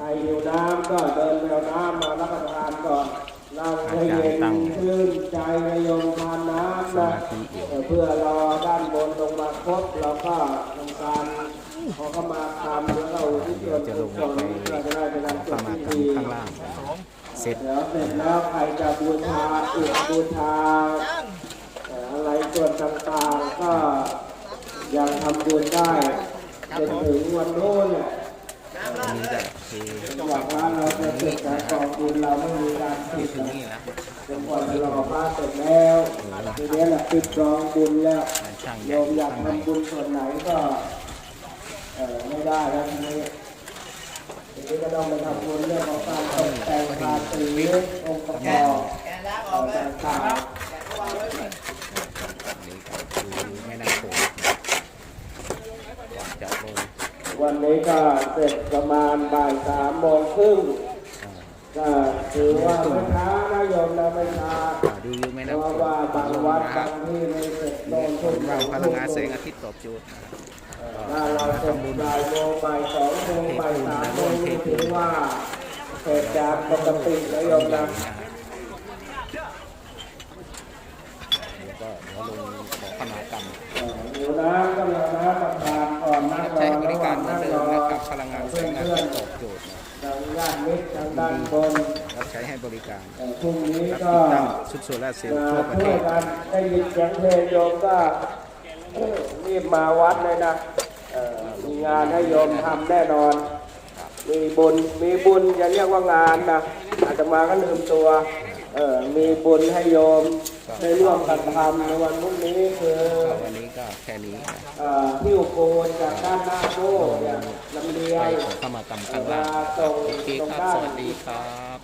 ใครหิวน้ำก็เดินไปเอาน้ำมารับประทานก่อนนั่งให้เย็นชื่นใจนายมทานน้ำนะเพื่อรอด้านบนลงมาครบเราก็ทำการขอเข้ามาทำแล้วเราที่ส่วจะลงไปเพื่อจะได้เป็นการเข้าบมาพิธีทำข้างล่างเสร็จเดี๋ยวเสร็จแล้วใครจะบูชาอุดบูชาเอ่ออะไรส่วนต่างๆก็ยังทำบุญได้จนถึงวันโน้นเนี่ย อันนี้ก็เทหวังว่าเราจะเสร็จจากกองบุญเราไม่มีการผิดถึงนะนี่แล้วจนกว่าจะรอพระเสร็จแล้วทีนี้แหละปิดกองบุญแล้วช่างใหโยญ่มอยากข้างในทำบุญส่วนไหนก็เออไม่ได้แล้วทีนี้ทีนี้ก็ต้องไปทำบุญเรื่องของการตกแต่งภาษีองค์ประกอบเอ่อต่างๆ อันนี้ก็คือแม่น้ำโขงจับลง วันนี้ก็เสร็จประมาณบ่ายสามโมงครึ่งอ่าก็ถือว่าไม่ช้านะโยมนะไม่ช้าอ่าดูวิวแม่เพน้ำราะโขงว่าบางลงวัดนะครับบางที่ไม่เสร็จโดนผทุ่มลเราพลังงานแสงอาทิตย์ตอบโจทย์นะครับถ้าเราเสร็จบ่ายโมงบ่ายสองโมงบ่ายสามโมงนี่ถือว่าเสร็จจากปกตินะโยมนะเดี๋ยวก็เดี๋ยวลง พลังงานแสเพื่อนงอาเพื่อทินตย์ตอบโจทย์นะทางญาติมิตรทางด้านบนรับใช้ให้บริการเอ่อพรุ่งนี้รับก็ติดตั้งชุดโซลาร์เซลล์มาทั่วประเทช่วยศกันได้ยินเสียงเพลงโยมก็รีบมาวัดเลยนะเอ่อมีงานให้โยมทำแน่นอน มีบุญมีบุญอย่าเรียกว่างานนะอาจจะมาก็ลืมตัวเออ มีบุญให้โยมได้ร่วมกันทำในวันพรุ่งนี้คือก็วันนี้ก็แค่นี้นะเอ่อหิ้วโกนจากด้านหน้าโบอย่างลำเลียไปงขอเข้ามากรรมข้างล่างเวลาส่งโอเคตรงครับด้านสวัสดีครับ